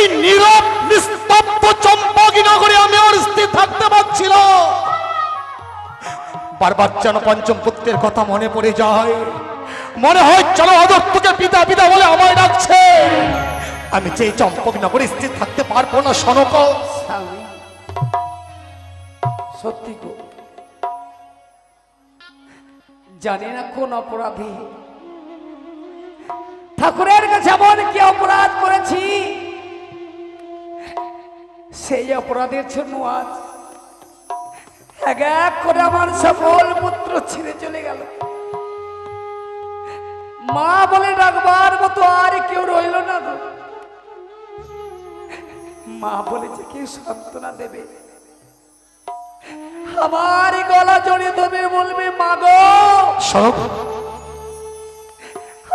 এই নীরব, নিস্তব্ধ চম্পকী নগরে আমি আর স্থির থাকতে পারছিল বারবার যেন পঞ্চম পুত্রের কথা মনে পড়ে যায়। মনে হয়, চলো অদত্তকে পিতা পিতা বলে আমায় ডাকছে। আমি যে চম্পক নগরে স্থির থাকতে পারব না সনক সত্যি গো, জানি না কোন অপরাধী। ঠাকুরের কাছে এমন কি অপরাধ করেছি? সেই অপরাধের জন্য আজ এক এক করে আমার সকল পুত্র ছিঁড়ে চলে গেল। মা বলে ডাকবার মতো আর কেউ রইল না গো। মা বলেছে কি সান্ত্বনা দেবে। আমার গলা জড়িয়ে ধরবে বলবে মা গো সনক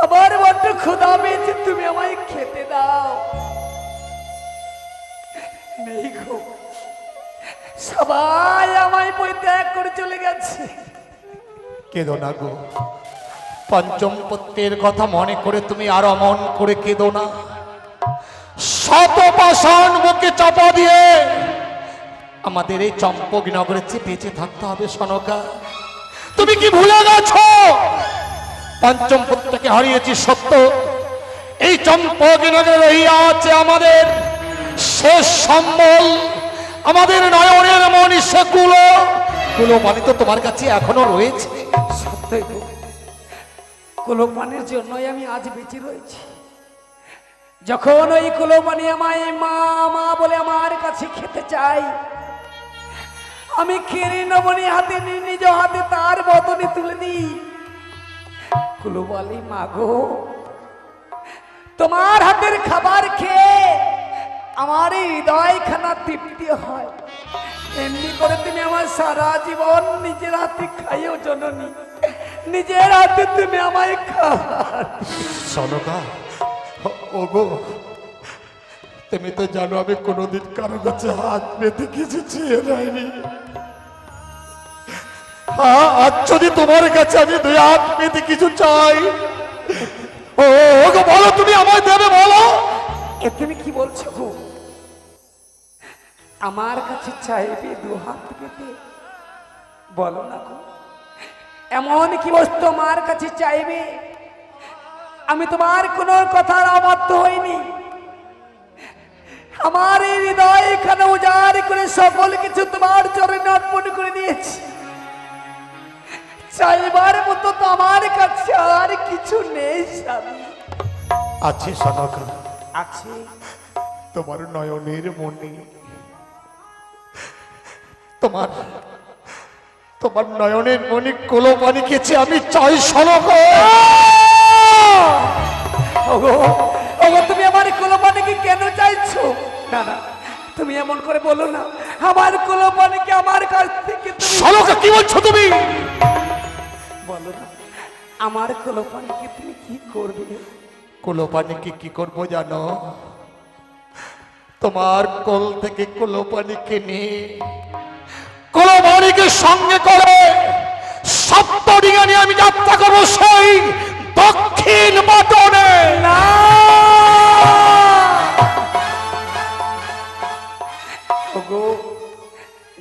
আমার বড্ড ক্ষুধা পেয়েছে তুমি আমায় খেতে দাও। নেই গো। সবাই আমায় পরিত্যাগ করে চলে গেছে। কেঁদো না গো। পঞ্চম পুত্রের কথা মনে করে তুমি আর অমন করে কেঁদো না। শত পাষাণ বুকে চাপা দিয়ে আমাদের এই চম্পক নগরে চেয়ে বেঁচে থাকতে হবে সনকা। তুমি কি ভুলে গেছো? পঞ্চম পুত্রকে হারিয়েছি সত্য। এই চম্পক নগরে রহিয়া আছে আমাদের। শেষ সম্বল আমাদের নয়নের মনি কুলো। মানে তো তোমার কাছে এখনও রয়েছে। সত্যই গো জন্যই আমি আজ বেঁচে রয়েছি। যখন ওই কুলোপানি আমায় মা মা বলে আমার কাছে খেতে চাই আমি কেড়ে নবনি হাতে নিজ হাতে তার বদনে তুলে দিই। কুলো বলি, মা তোমার হাতের খাবার খেয়ে আমার এই হৃদয়খানা তৃপ্তি হয়। এমনি করে তুমি আমার সারা জীবন নিজের হাতে খাইও জননী। নিজের হাতে তুমি আমায় খাওয়া সনকা ওগো তুমি তো জানো আমি কোনোদিন কারও কাছে হাত পেতে কিছু চেয়ে যাইনি হ্যাঁ আজ যদি তোমার কাছে আমি দুই হাত পেতে কিছু চাই ও ওগো বলো তুমি আমায় দেবে বলো। এ তুমি কি বলছো গো? আমার কাছে চাইবে দু হাত পেতে বলো না এমন কি বস্তু আমার কাছে চাইবে? আমি তোমার কোনো কথার অবাধ্য হইনি। আমার এই হৃদয় এখানে উজাড় করে সকল কিছু তোমার চরণে অর্পণ করে দিয়েছি। চাইবার মতো তো আমার কাছে আর কিছু নেই স্বামী। আছে সনকা আছে। তোমার নয়নের মনে তোমার তোমার নয়নের মনে কোলো পানি খেয়েছে আমি চাই ওগো ওগো তুমি আমার কোলোপানিকে কেন চাইছো? না না তুমি এমন করে বলো না। আমার কোলোপানিকে আমার কাছ থেকে সনকা কি বলছো তুমি? বলো না আমার কোলোপানিকে তুমি কি করবে? কোলো পানিকে কি করব জানো? তোমার কোল থেকে কোলো পানিকে নিয়ে কোলো পানিকে সঙ্গে করে সপ্তডিঙা নিয়ে আমি যাত্রা করব সেই দক্ষিণ বাটনে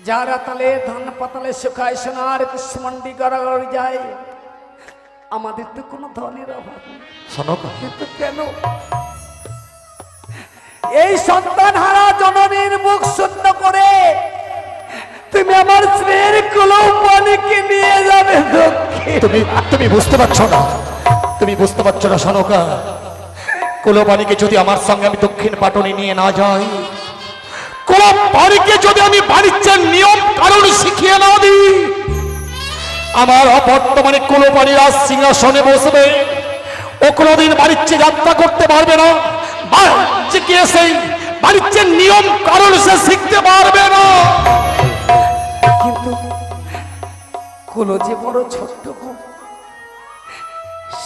যারা তালে ধান পাতালে শুকায় সোনার কুষ্মন্ডি গড়াগড়ি যায় আমাদের তো কোনো ধনের অভাব সনকা কিন্তু কেন? এই সন্তান হারা জননীর মুখ শূন্য করে তুমি আমার স্ত্রীর কুলম্বনীকে নিয়ে যাবে তুমি তুমি বুঝতে পারছ না। তুমি বুঝতে পারছ না, সনকা। যদি আমার সঙ্গে আমি দক্ষিণ পাটনে নিয়ে না যাই যদি আমি বাণিজ্যের নিয়ম কারণ শিখিয়ে না দিই, আমার বর্তমানে রাজ সিংহাসনে বসবে। ও কোনোদিন বাণিজ্যে যাত্রা করতে পারবে না। বাণিজ্যে গিয়ে সেই বাণিজ্যের নিয়ম কারণ কুলো যে বড় ছোট্ট গো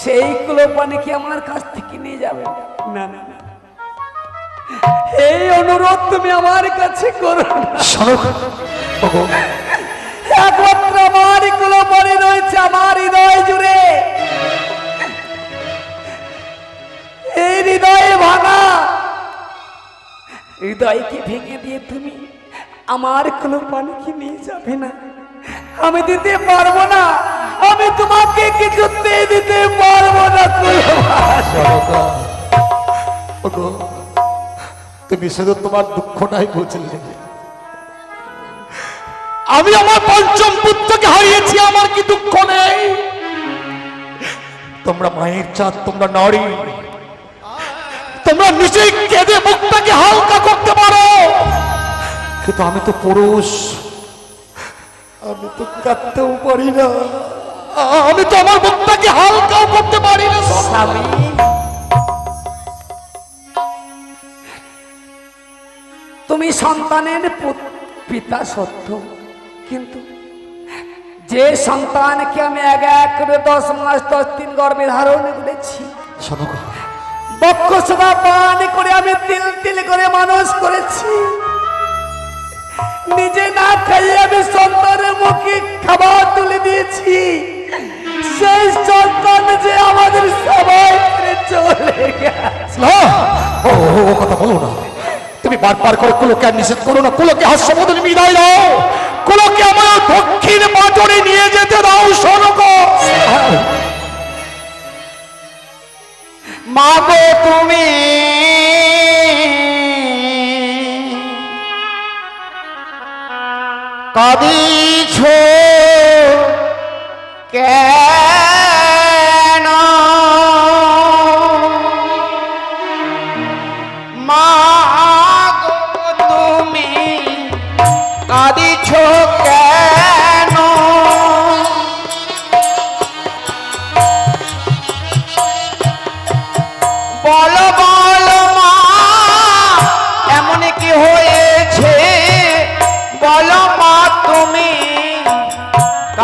সেই কুলো পানিকে আমার কাছ থেকে নিয়ে যাবে? না না এই অনুরোধ তুমি আমার কাছে করো একমাত্র আমার কুলো পানি রয়েছে আমার হৃদয় জুড়ে। এই হৃদয়ে ভাঙা। হৃদয়কে ভেঙে দিয়ে তুমি আমার কোনো পানিকে নিয়ে যাবে না? আমি দিতে পারব না। আমি তোমাকে কিছুতে দিতে পারব না। তুমি শুধু তোমার দুঃখটাই বুঝলে। আমি আমার পঞ্চম পুত্রকে হারিয়েছি, আমার কি দুঃখ নেই? তোমরা মায়ের চাঁদ, তোমরা নারী। তোমরা নিজেই কেঁদে মুখটাকে হালকা করতে পারো। কিন্তু আমি তো পুরুষ। আমি তো কাঁদতেও পারি না। আমি তো আমার মুখটাকে হালকাও করতে পারি না স্বামী। তুমি সন্তানের পিতা সত্য কিন্তু যে সন্তানকে আমি এক এক করে দশ মাস দশ দিন গর্ভে ধারণ করেছি বক্ষ সদা পান করে আমি তিল তিল করে মানুষ করেছি। নিজে না খাইয়ে আমি সন্তানের মুখে খাবার তুলে দিয়েছি। সেই সন্তান যে আমাদের সবাই চলে গেছে। ও কথা বলো না। তুমি বারবার করে কুলোকে আর নিষেধ করো না। কুলোকে হাস্যবোধনে বিদায় দাও। কুলোকে আমার দক্ষিণ পাটরে নিয়ে যেতে দাও শোনো গো। মাগো তুমি কাঁদিছ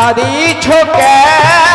কাঁদিছ কেন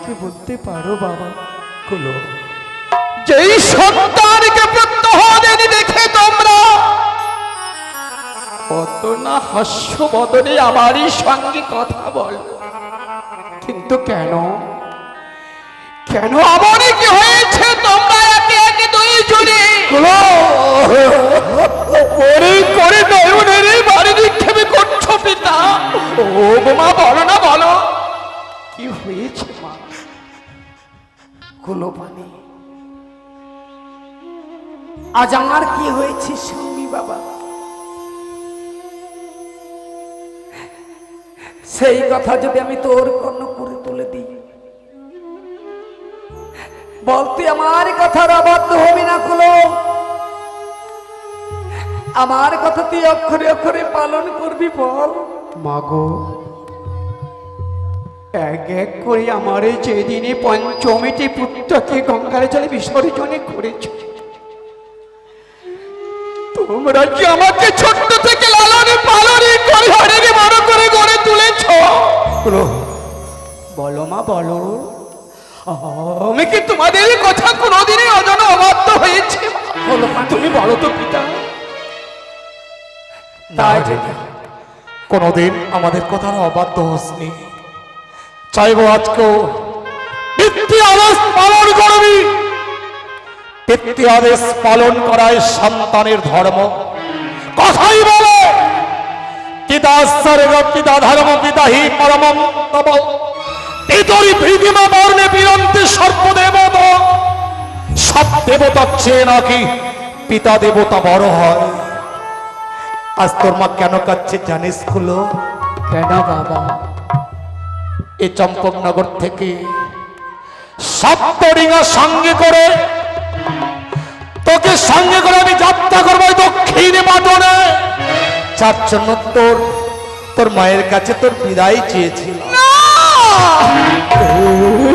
আমাকে বলতে পারো বাবা। কুলো যেই সন্তানকে প্রত্যহদিন দেখে তোমরা কত না হাস্য বদনে আমারই সঙ্গে কথা বল। কিন্তু কেন? কেন আমারই কি হয়েছে তোমরা একে একে দুই জনে করে করে নয়নের বাড়ি নিক্ষেপে করছ পিতা। ও গো মা বলো না বলো। কি হয়েছে? কুলো পানি। আজ আমার কি হয়েছে স্বামী বাবা? সেই কথা যদি আমি তোর কর্ণ করে তুলে দিই বলতে আমার কথার অবাধ্য হবি না কুলো? আমার কথা তুই অক্ষরে অক্ষরে পালন করবি বল। মাগো এক এক করে আমার এই যেদিনে পঞ্চমীটি পুত্রকে গঙ্গার জলে বিসর্জনে করেছ। তোমরা কি আমাকে ছোট্ট থেকে লালনে পালনে করে বড় করে গড়ে তুলেছ? বলো। মা বলো। আমি কি তোমাদের কথা কোনোদিনই অজন অবাধ্য হয়েছে? বলো মা তুমি বলো তো পিতা। তাই কোনোদিন আমাদের কথার অবাধ্য হসনি। চাইব আজকেও। পিতৃ আদেশ পালন করবি। পিতৃ আদেশ পালন করাই সন্তানের ধর্ম। কথাই বলে, পিতা পিতা পিতা হি বর্ণে চেয়ে নাকি বড় হয়। আজ তোর মা কেন কাচ্ছে জানিস খুলো? কেন বাবা? এই চম্পকনগর থেকে সপ্তরিঙা সঙ্গে করে তোকে সঙ্গে করে আমি যাত্রা করব দক্ষিণে মাটনে যার জন্য তোর তোর মায়ের কাছে তোর বিদায় চেয়েছিল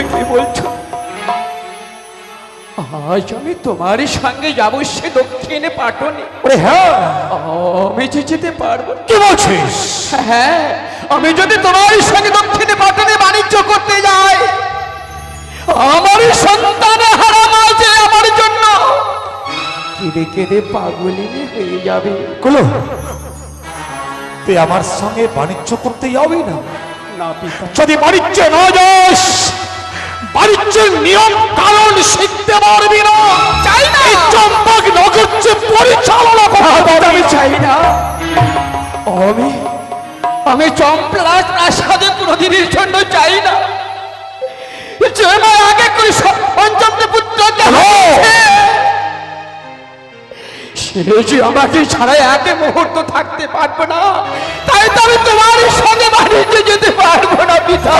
কি বলছো? আজ আমি তোমারই সঙ্গে যাব সে দক্ষিণে পাটনে। ওরে হ্যাঁ। আমি যে যেতে পারব কি বলছিস? হ্যাঁ আমি যদি তোমার সঙ্গে দক্ষিণে পাটনে বাণিজ্য করতে যাই আমার সন্তান হারা মাঝে আমার জন্য। কেঁদে কেঁদে পাগলিনী হয়ে যাবে। কুলো তুই আমার সঙ্গে বাণিজ্য করতে যাবি না? না যদি বাণিজ্য না যাস যে পরিচালনা করতে আমি চাই না। আমি আমি চম্পলা প্রাসাদে কোনোদিনের জন্য চাই না। যে মা আগে করে পঞ্চমটি পুত্র সে যে আমাকে ছাড়া এক মুহূর্ত থাকতে পারব না তাই তো আমি তোমার সঙ্গে বাড়িতে যেতে পারব না পিতা।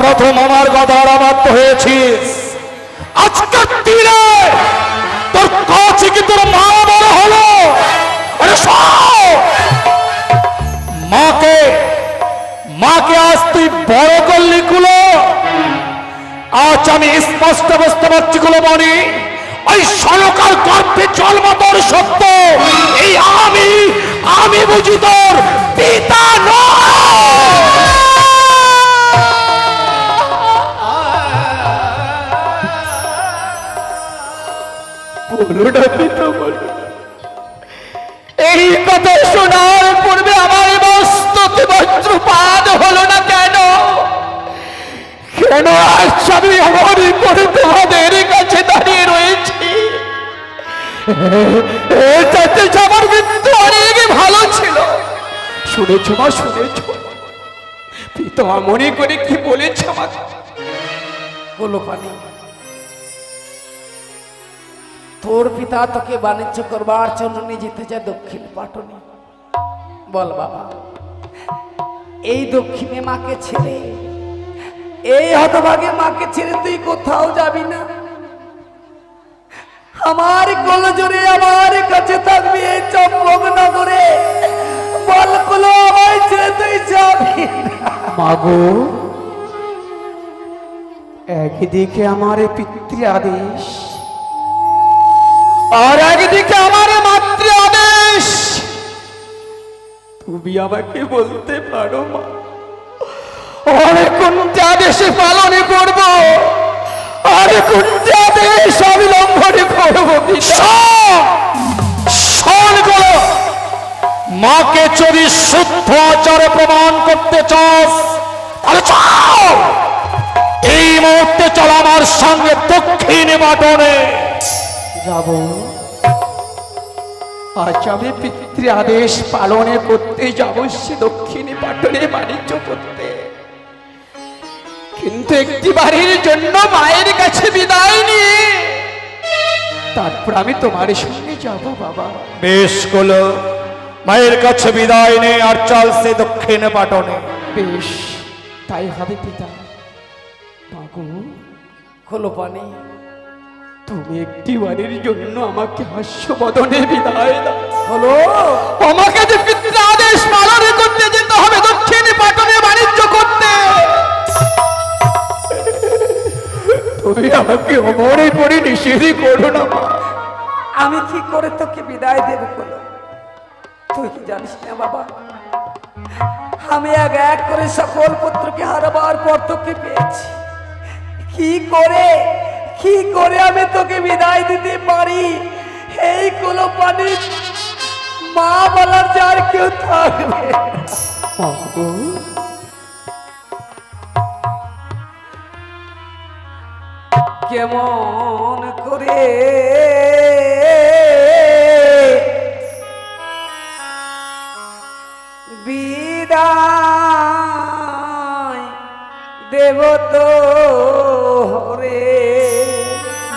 প্রথম আমার গদার আবদ্ধ হয়েছিস। আজকের দিনে তোর কাছে কি তোর মা বড় হলো? মাকে মাকে আজ তুই বড় করলি গুলো আজ আমি স্পষ্ট বুঝতে পারছি গুলো মনি ওই সরকার গর্ভে জন্মতর সত্য। এই আমি আমি বুঝি তোর পিতা বলো পিতা বলো এই কথা শোনার পূর্বে আমার মস্তকে বজ্রপাত হলো না কেন? কেন আজ আমি আমার করে তোমাদের কাছে দাঁড়িয়ে রয়েছি? যে আমার মৃত্যু অনেক ভালো ছিল। শুনেছ মা, শুনেছ? পিতা মনে করে কি বলেছে আমাকে? গোলো পানি। তোর পিতা তোকে বাণিজ্য করবার জন্য নিয়ে যেতে চায় দক্ষিণ পাটনে। বল বাবা, এই দক্ষিণে মাকে ছেড়ে, এই হতভাগে মাকে ছেড়ে তুই কোথাও যাবি না? আমার কলজরে আমার কাছে থাকবি এই চম্পক নগরে। বল কুলো আমায় ছেড়ে তুই যাবি। মাগো, একদিকে আমার পিতৃ আদেশ আর একদিকে আমার মাতৃ আদেশ তুমি আমাকে বলতে পারো মা আরে কোনটা আদেশে পালনে করব। আর কোনটা আদেশ আমি লঙ্ঘনে করব মাকে যদি শুদ্ধ আচারে প্রমাণ করতে চাস, তাহলে চল। এই মুহূর্তে চল আমার সঙ্গে দক্ষিণ বাটনে। যাব। আজ আমি পিতৃ আদেশ পালনে করতে যাব সে দক্ষিণী পাটনে বাণিজ্য করতে। কিন্তু একটি বাড়ির জন্য মায়ের কাছে বিদায় নিয়ে তারপর আমি তোমার সঙ্গে যাব বাবা। বেশগুলো মায়ের কাছে বিদায় নে আর চল সে দক্ষিণ বাটনে বেশ তাই হবে পিতা। মাগো খোলো পানি। তুমি একটি বাড়ির জন্য আমাকে হাস্যবদনে বিদায় দাও। হলো আমাকে যে পিতৃ আদেশ পালন করতে যেতে হবে দক্ষিণী পাটনে বাণিজ্য করতে। তুমি আমাকে অমরে করে নিষেধ করো না আমি কি করে তোকে বিদায় দেব কোনো তুই কি জানিস না বাবা? আমি এক এক করে সকল পুত্রকে হারাবার পর তোকে পেয়েছি। কি করে? কি করে আমি তোকে বিদায় দিতে পারি? এই কোনো পানি মা বলার যার কেউ থাকবে। কেমন করে? বিদায় দেব তো রে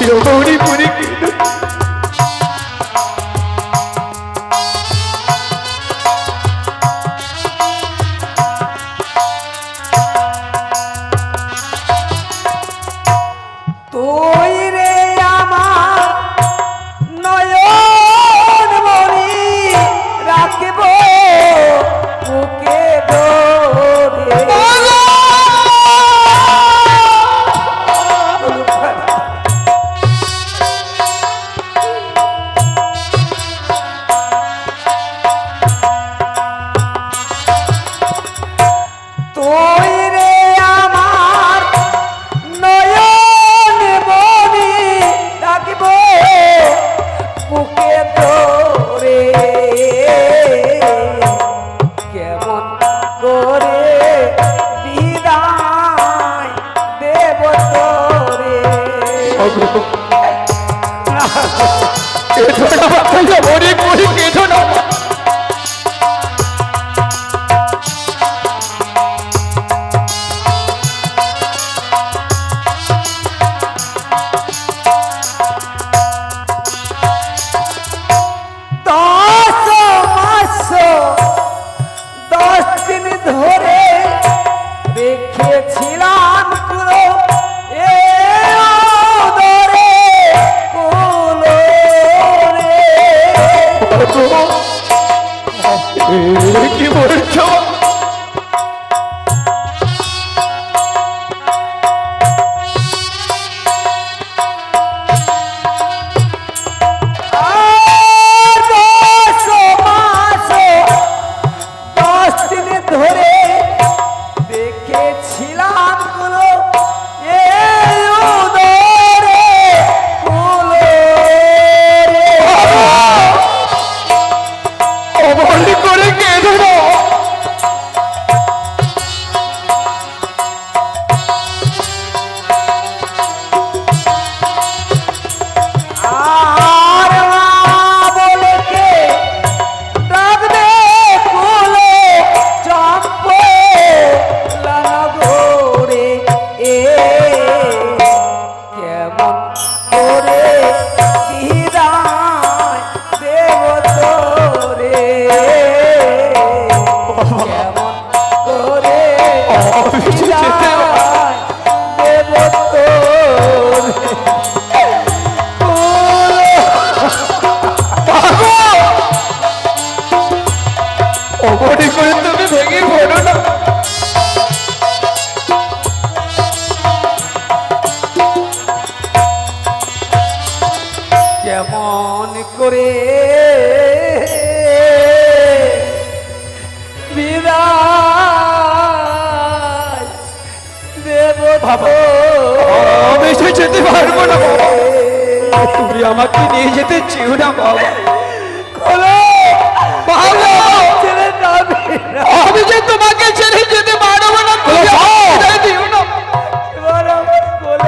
শিরোমণি পুরী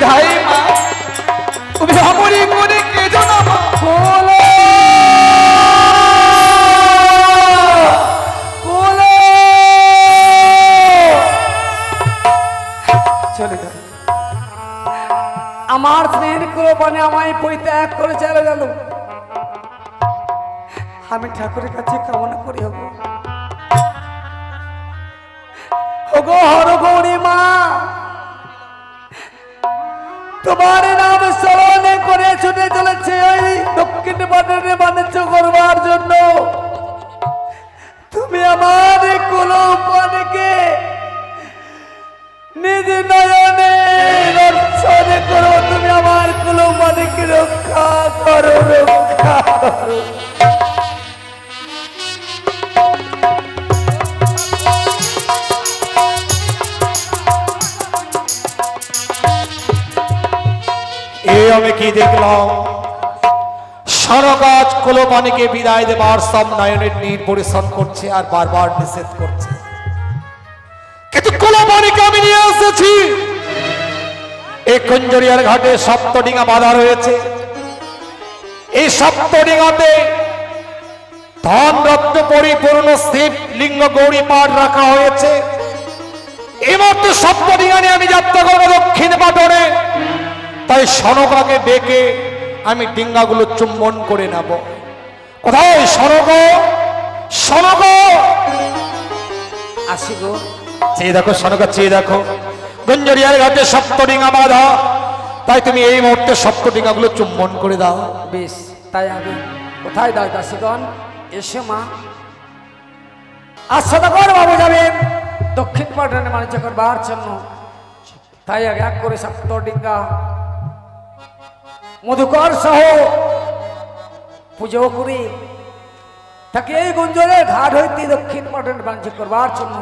বিধায় মা। তুমি আমরি করে কেঁদো না মা? আমার স্নেহের কুলপানে আমায় পরিত্যাগ করে চলে গেল। আমি ঠাকুরের কাছে কামনা করি হব ওগো। ছুটে চলেছে ওই দক্ষিণ পাটনে বাণিজ্য করবার জন্য। তুমি আমার কুলপানকে নিজ নয়নে রক্ষণে করো। তুমি আমার কুলপানকে রক্ষা করো রক্ষা করো। আমি কি দেখলাম? সরগাছ কোলপানিকে বিদায় দেবার সব নয়নের নীর পরিশ্রম করছে আর বারবার নিষেধ করছে। কিন্তু কোলপানিকে আমি নিয়ে এসেছি। এই কুঞ্জরিয়ার ঘাটে সপ্তডিঙা বাঁধা রয়েছে। এই সপ্তডিঙাতে ধন রত্ন পরিপূর্ণ শিব লিঙ্গ গৌরী পাঠ রাখা হয়েছে। এই মুহূর্তে সপ্তডিঙা নিয়ে আমি যাত্রা করব দক্ষিণ পাটনে। তাই সনকাকে ডেকে আমি ডিঙ্গাগুলো চুম্বন করে নেব। কোথায় সনক? সনক! আসি গো। চেয়ে দেখো সনকা চেয়ে দেখো। গঞ্জরিয়ার ঘাটে সপ্ত ডিঙ্গা বাঁধা। তাই তুমি এই মুহূর্তে সপ্ত ডিঙ্গাগুলো চুম্বন করে দাও। বেশ তাই আমি। কোথায় দাস দাসীগণ? এসে মা। কর বাবু যাবেন দক্ষিণ পাটনে বাণিজ্য করবার জন্য। তাই আগে এক করে সপ্ত ডিঙ্গা মধুকর সহ পুজো করে তাকে এই গুঞ্জরে ঘাট হইতে দক্ষিণ পাটনে বাণিজ্য করবার জন্য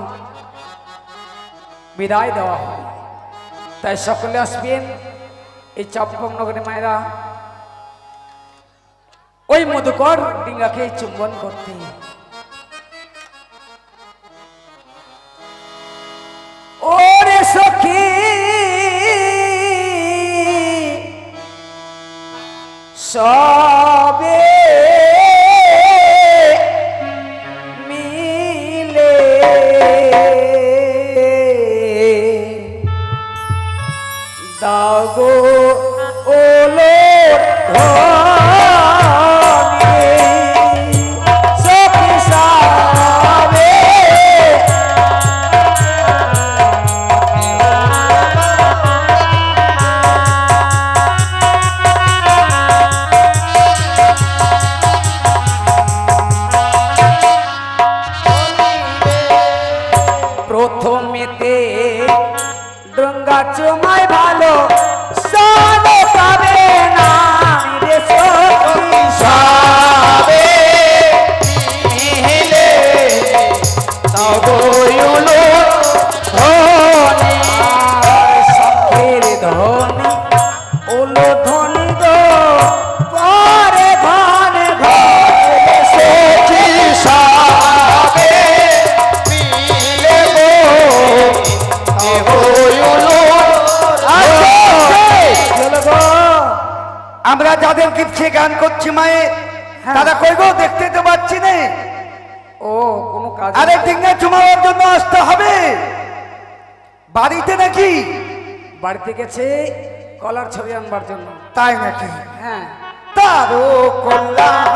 বিদায় দেওয়া হয়। তাই সকলে আসবেন। এই চাপক নগরী মায়েরা, ওই মধুকর ডিঙ্গাকে চুম্বন করতে। ওরে সবে মিলে। দাগো ওলো সখী যাদের গান করছি মায়ে। হ্যাঁ। তারা কই গো দেখতে তো পাচ্ছি না। ও কোনো কাজ আরে ডিঙ্গা চুমাওয়ার জন্য আসতে হবে। বাড়িতে নাকি? বাড়িতে গেছে কলার ছবি আনবার জন্য। তাই নাকি? হ্যাঁ। তারও কল্যাণ।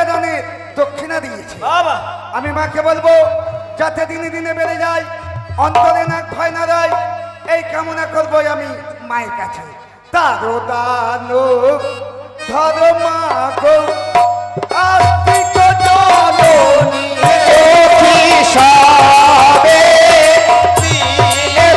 টাকা দানের দক্ষিণা দিয়েছে। আমি মাকে বলব যাতে দিনে দিনে বেড়ে যায় অন্তরে না ভয় না দেয় এই কামনা করব আমি মায়ের কাছে। তারো দানো ধরো মা গো আস্তিক জননী সাবে মিলে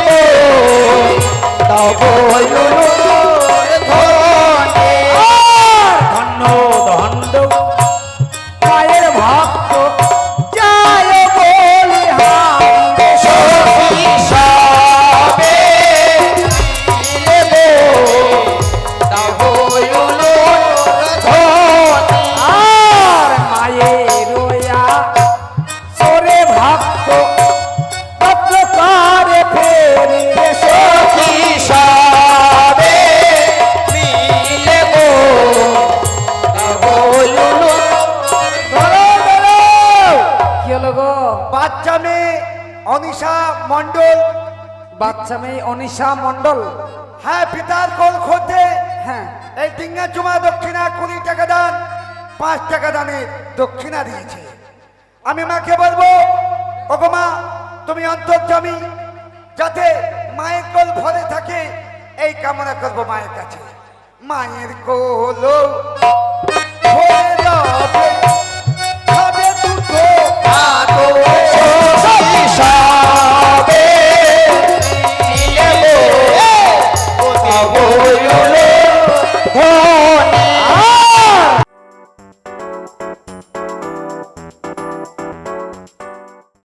মণ্ডল। বাচ্চা মেয়ে অনিশা মণ্ডল। হ্যাঁ পিতার কোল খোঁজে। হ্যাঁ। এই ডিঙ্গা চুমা দক্ষিণা কুড়ি টাকা দান পাঁচ টাকা দানে দক্ষিণা দিয়েছে। আমি মাকে বলব ওগো মা তুমি অন্তর্জামী যাতে মায়ের কোল ভরে থাকে এই কামনা করব মায়ের কাছে। মায়ের কোল ভরে